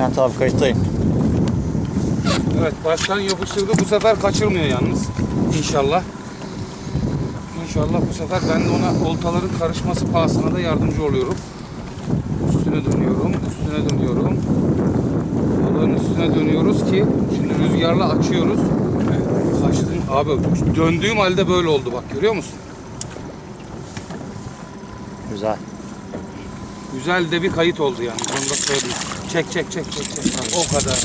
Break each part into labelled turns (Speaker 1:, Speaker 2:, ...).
Speaker 1: Bülent abi kayıttayım.
Speaker 2: Evet başkan yapıştırdı. Bu sefer kaçırmıyor yalnız. İnşallah. İnşallah bu sefer ben de ona oltaların karışması pahasına da yardımcı oluyorum. Üstüne dönüyorum, üstüne dönüyorum. Balığın üstüne dönüyoruz ki şimdi rüzgarla açıyoruz. Kaçtım. Abi döndüğüm halde böyle oldu bak görüyor musun?
Speaker 1: Güzel.
Speaker 2: Güzel de bir kayıt oldu yani. Onu da söyleyeyim. Çek çek çek çek çek. O kadar.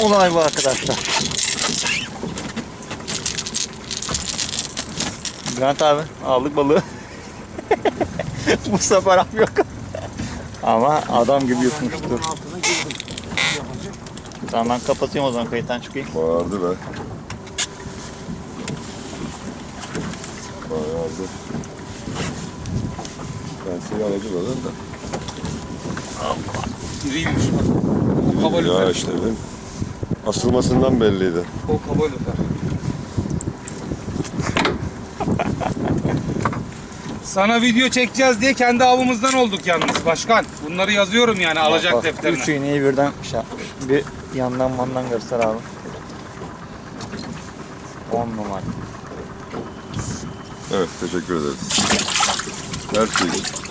Speaker 1: Olay bu arkadaşlar. Bülent abi aldık balığı. bu sefer af yok. Ama adam gibi yutmuştur. Tamam ben kapatayım o zaman kayıttan çıkayım.
Speaker 3: Bağırdı be. Bağırdı. Ben seni alacağım oradan
Speaker 2: İriymiş bak. O kaba
Speaker 3: Ya işte ben. Asılmasından belliydi.
Speaker 2: O kaba lüfer. Sana video çekeceğiz diye kendi avımızdan olduk yalnız başkan. Bunları yazıyorum yani alacak
Speaker 1: Bak,
Speaker 2: defterine.
Speaker 1: Üç iğneyi birden şey yapmış. Bir yandan mandan göster abi. 10 numara.
Speaker 3: Evet teşekkür ederiz. Her şey için.